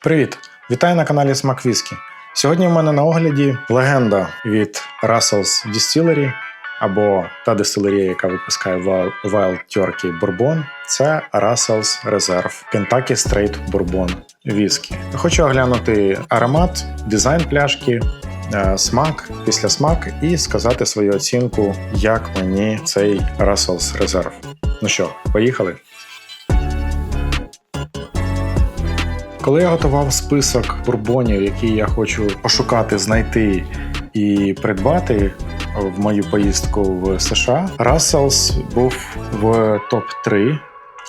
Привіт! Вітаю на каналі Смак Віскі. Сьогодні в мене на огляді легенда від Russell's Distillery або та дистилерія, яка випускає Wild- Turkey Bourbon. Це Russell's Reserve Kentucky Straight Bourbon Whisky. Хочу оглянути аромат, дизайн пляшки, е, смак, і сказати свою оцінку, як мені цей Russell's Reserve. Ну що, поїхали? Коли я готував список бурбонів, які я хочу пошукати, знайти і придбати в мою поїздку в США, Russells був в топ 3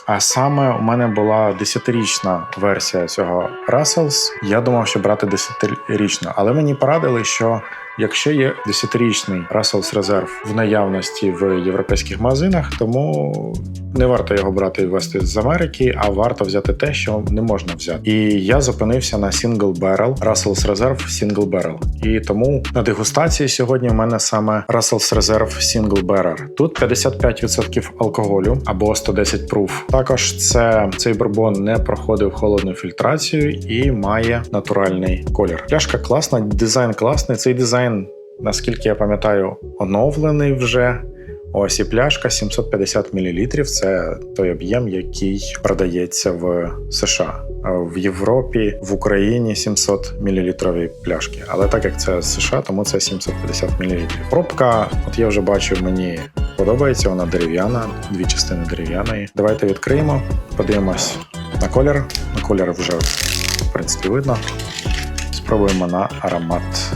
а саме у мене була 10-річна версія цього Russells. Я думав, що брати 10-річну, але мені порадили, що якщо є 10-річний Russells Reserve в наявності в європейських магазинах, тому не варто його брати і вести з Америки, а варто взяти те, що не можна взяти. І я зупинився на Single Barrel Russell's Reserve Single Barrel. І тому на дегустації сьогодні у мене саме Russell's Reserve Single Barrel. Тут 55% алкоголю або 110 proof. Також це цей бурбон не проходив холодну фільтрацію і має натуральний колір. Пляшка класна, дизайн класний. Цей дизайн, наскільки я пам'ятаю, оновлений вже. Ось і пляшка 750 мл. Це той об'єм, який продається в США. В Європі, в Україні 700 мл пляшки. Але так як це США, тому це 750 мл. Пробка, от я вже бачу, мені подобається. Вона дерев'яна, дві частини дерев'яної. Давайте відкриємо, подивимось на колір. На колір вже в принципі видно. Спробуємо на аромат.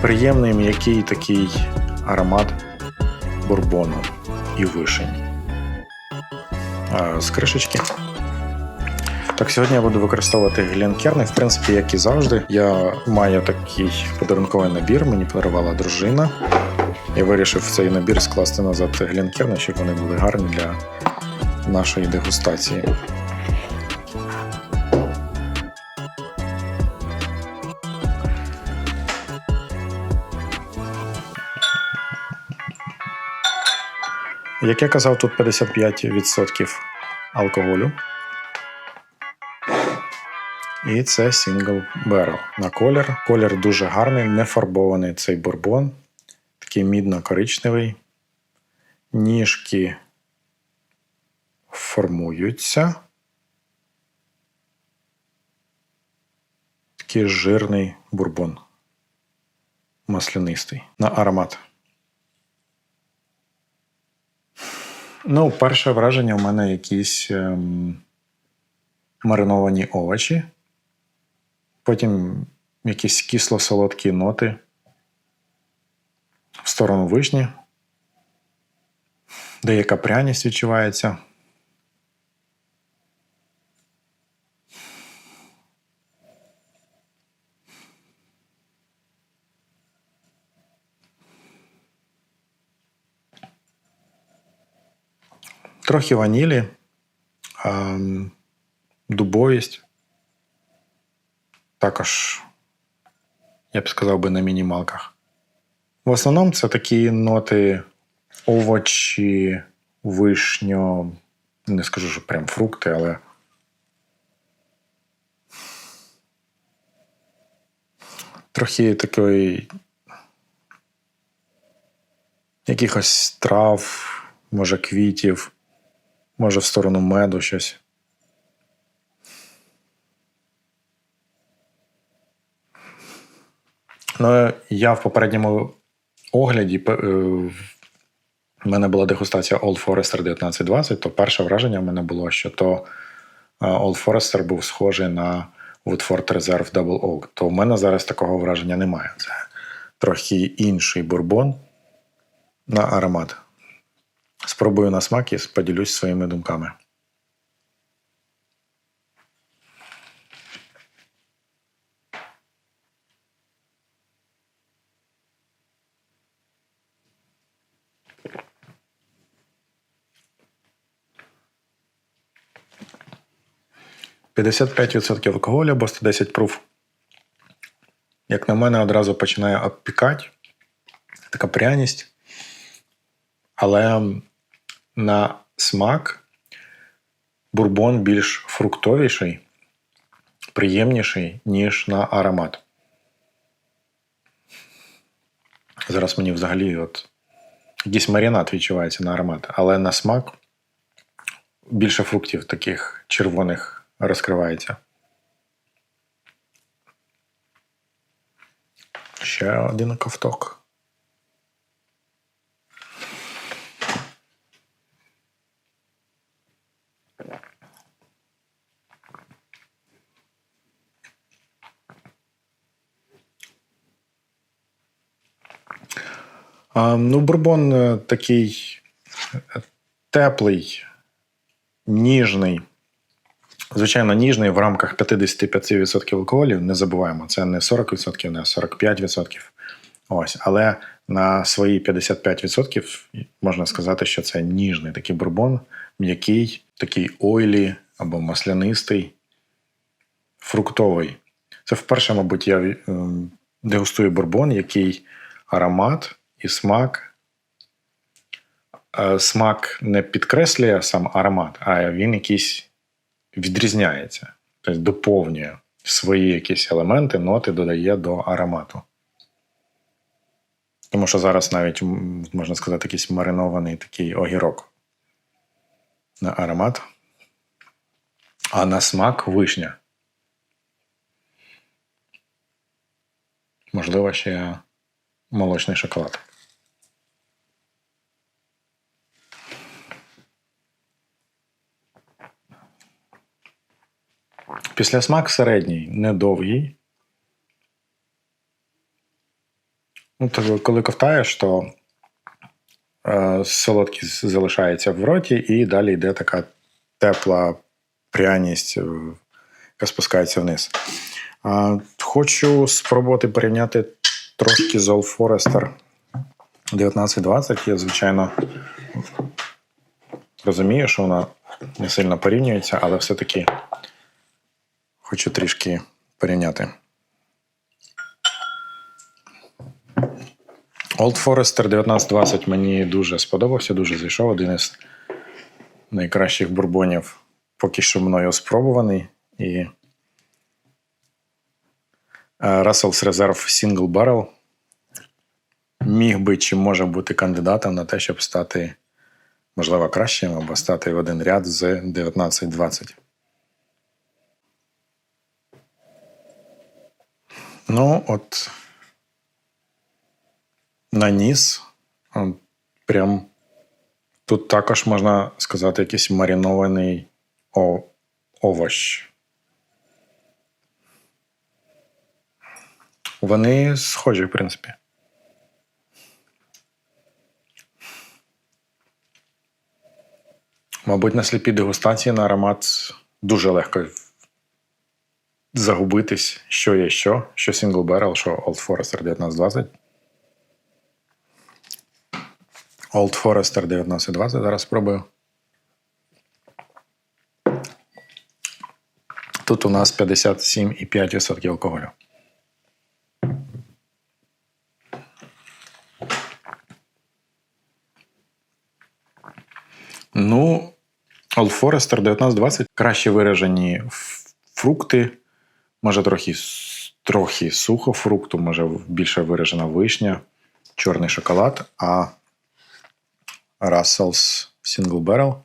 Приємний м'який такий аромат бурбону і вишень. З кришечки. Так, сьогодні я буду використовувати глінкерни. В принципі, як і завжди, я маю такий подарунковий набір, мені подарувала дружина. Я вирішив цей набір скласти назад глінкерни, щоб вони були гарні для нашої дегустації. Як я казав, тут 55% алкоголю. І це Single Barrel. На колір. Колір дуже гарний, не фарбований цей бурбон. Такий мідно-коричневий. Ніжки формуються. Такий жирний бурбон. Маслянистий. На аромат. Ну, перше враження у мене якісь ем, мариновані овочі, потім якісь кисло-солодкі ноти в сторону вишні, деяка пряність відчувається. Трохи ванілі, дубовість. Також, я б сказав би, на мінімалках. В основному це такі ноти овочі, вишньо, не скажу, що прям фрукти, але. Трохи такої якихось трав, може, квітів, може, в сторону меду щось. Ну, я в попередньому огляді е, в мене була дегустація Old Forester 1920, то перше враження в мене було, що то е, Old Forester був схожий на Woodford Reserve Double Oak. То в мене зараз такого враження немає. Це трохи інший бурбон на аромат. Спробую на смак і поділюсь своїми думками. «55% алкоголю або 110 пруф. Як на мене, одразу починає обпікати. Така пряність. Але на смак бурбон більш фруктовіший, приємніший, ніж на аромат. Зараз мені взагалі от якийсь марінад відчувається на аромат, але на смак більше фруктів таких червоних розкривається. Ще один ковток. Ну, бурбон е, такий е, теплий, ніжний. Звичайно, ніжний в рамках 55% алкоголю. Не забуваємо, це не 40%, не 45%. Ось, але на свої 55% можна сказати, що це ніжний такий бурбон, м'який, такий ойлі або маслянистий, фруктовий. Це вперше, мабуть, я е, дегустую бурбон, який аромат і смак. Е, смак не підкреслює сам аромат, а він якийсь відрізняється, тобто доповнює свої якісь елементи, ноти додає до аромату. Тому що зараз навіть, можна сказати, якийсь маринований такий огірок на аромат, а на смак вишня. Можливо, ще молочний шоколад. Після смак середній, недовгий. Ну, то коли ковтаєш, то е, солодкість залишається в роті, і далі йде така тепла пряність, е, яка спускається вниз. Е, хочу спробувати порівняти трошки з Old Forester 1920. Я, звичайно, розумію, що вона не сильно порівнюється, але все-таки хочу трішки порівняти. Old Forester 1920 мені дуже сподобався, дуже зайшов. Один із найкращих бурбонів, поки що мною спробуваний. І е, Russell's Reserve Single Barrel міг би чи може бути кандидатом на те, щоб стати, можливо, кращим або стати в один ряд з 1920. Ну, от на ніс. Прям тут також можна сказати якийсь маринований овощ. Вони схожі, в принципі. Мабуть, на сліпій дегустації на аромат дуже легко загубитись, що є що, що Single Barrel, що Old Forester 1920. Old Forester 1920. Зараз спробую. Тут у нас 57,5% алкоголю. Ну, Old Forester 1920 краще виражені фрукти, може трохи трохи сухо фрукту, може більше виражена вишня, чорний шоколад, а Russell's Single Barrel.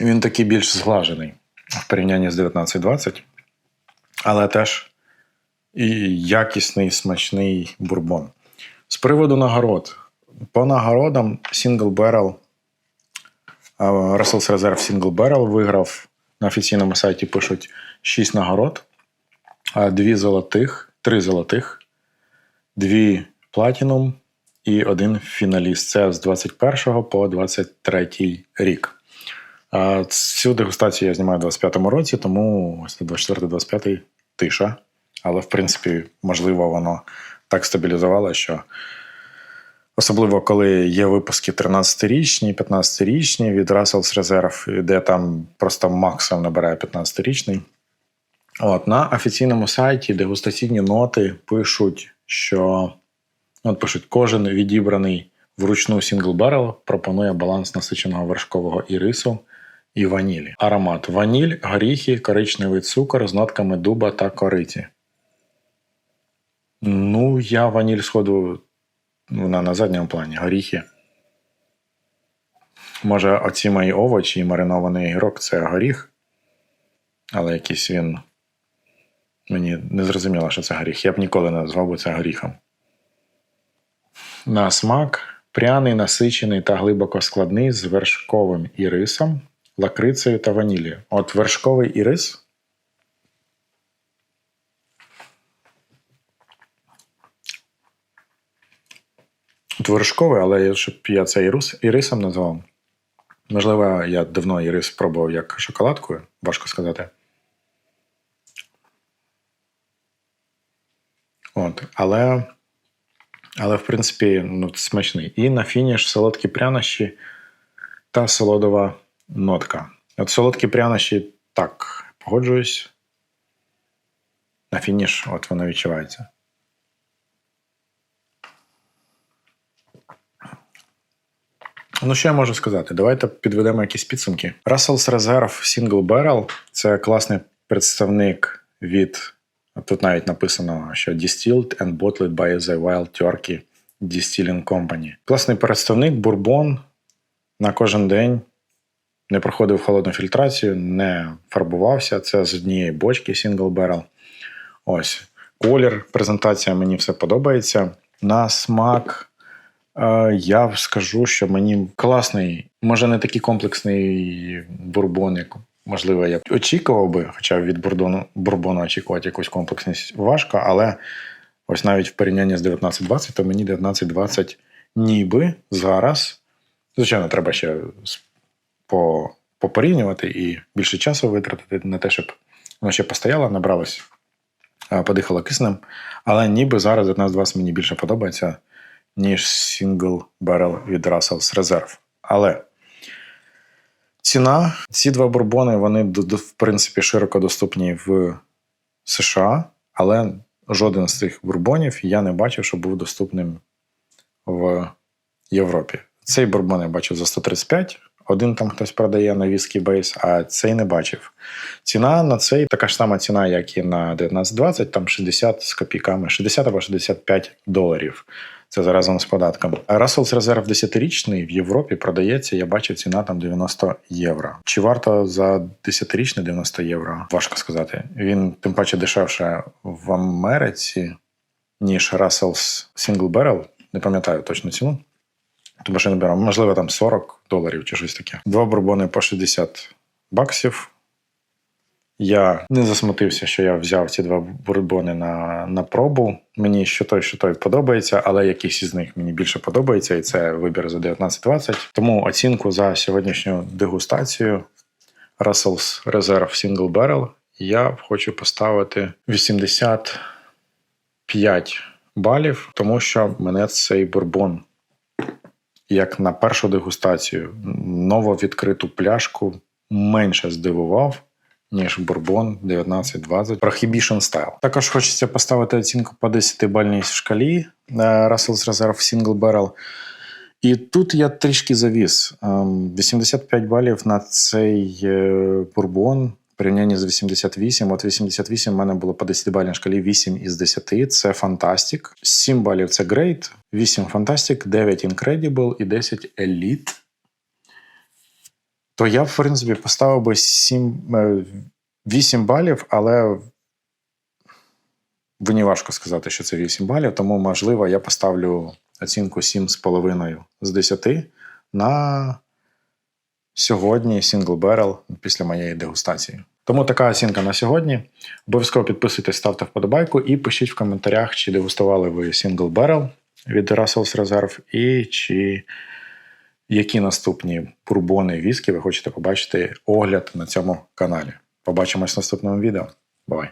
Він такий більш зглажений в порівнянні з 1920, але теж і якісний смачний бурбон. З приводу нагород. По нагородам Single Barrel Russell's Reserve Single Barrel виграв на офіційному сайті пишуть 6 нагород, дві золотих, три золотих, дві платінум і один фіналіст. Це з 21 по 23 рік. Цю дегустацію я знімаю у 25-му році, тому ось 24-25 тиша. Але, в принципі, можливо, воно так стабілізувало, що Особливо, коли є випуски 13-річні, 15-річні від Russell's Reserve, де там просто максимум набирає 15-річний. От, на офіційному сайті дегустаційні ноти пишуть, що от пишуть, кожен відібраний вручну сингл баррел пропонує баланс насиченого вершкового ірису і ванілі. Аромат ваніль, горіхи, коричневий цукор з нотками дуба та кориті. Ну, я ваніль сходу вона на задньому плані, горіхи. Може, оці мої овочі і маринований гірок це горіх, але якийсь він. Мені не зрозуміло, що це горіх. Я б ніколи не назвав би це горіхом. На смак пряний, насичений та глибоко складний з вершковим ірисом, лакрицею та ваніллю. От вершковий ірис. От вершковий, але щоб я це ірис, ірисом назвав. Можливо, я давно ірис пробував як шоколадкою, важко сказати. От, але, але, в принципі, ну, смачний. І на фініш солодкі прянощі та солодова нотка. От солодкі прянощі так, погоджуюсь. На фініш, от воно відчувається. Ну, що я можу сказати? Давайте підведемо якісь підсумки. Russell's Reserve Single Barrel це класний представник від. Тут навіть написано, що Distilled and Bottled by the Wild Turkey Distilling Company. Класний представник, бурбон на кожен день. Не проходив холодну фільтрацію, не фарбувався. Це з однієї бочки Single Barrel. Ось. Колір, презентація мені все подобається. На смак Я скажу, що мені класний, може не такий комплексний бурбон, як можливо я б очікував би, хоча від бурбону, бурбону очікувати якусь комплексність важко, але ось навіть в порівнянні з 1920, то мені 1920 ніби зараз. Звичайно, треба ще по, попорівнювати і більше часу витратити на те, щоб воно ще постояло, набралось, подихало киснем. Але ніби зараз 1920 мені більше подобається ніж Single Barrel від Russell's Reserve. Але ціна, ці два бурбони, вони в принципі широко доступні в США, але жоден з цих бурбонів я не бачив, що був доступним в Європі. Цей бурбон я бачив за 135. Один там хтось продає на Whisky Base, а цей не бачив. Ціна на цей така ж сама ціна, як і на 1920, там 60 з копійками, 60 або 65 доларів. Це заразом з податком. Russell's Reserve 10-річний в Європі продається. Я бачив ціна там 90 євро. Чи варто за 10-річний 90 євро? Важко сказати. Він тим паче дешевше в Америці, ніж Russell's Single Barrel. Не пам'ятаю точну ціну. Тому що не беру. Можливо, там 40 доларів чи щось таке. Два бурбони по 60 баксів. Я не засмутився, що я взяв ці два бурбони на на пробу. Мені що той, що той подобається, але якийсь із них мені більше подобається, і це вибір за 19-20. Тому оцінку за сьогоднішню дегустацію Russell's Reserve Single Barrel я хочу поставити 85 балів, тому що мене цей бурбон, як на першу дегустацію, нововідкриту пляшку менше здивував ніж Bourbon 1920 Prohibition Style. Також хочеться поставити оцінку по 10-бальній шкалі е, Russell's Reserve Single Barrel. І тут я трішки завіз. 85 ем, балів на цей е, бурбон. Порівнянні з 88. От 88 в мене було по 10-бальній шкалі 8 із 10. Це Fantastic. 7 балів це Great, 8 Fantastic, 9 Incredible і 10 Elite то я, в принципі, поставив би 7, 8 е, балів, але мені важко сказати, що це 8 балів, тому, можливо, я поставлю оцінку 7,5 з 10 на сьогодні Single Barrel після моєї дегустації. Тому така оцінка на сьогодні. Обов'язково підписуйтесь, ставте вподобайку і пишіть в коментарях, чи дегустували ви Single Barrel від Russell's Reserve і чи які наступні бурбони віскі ви хочете побачити огляд на цьому каналі. Побачимось в наступному відео. Бувай!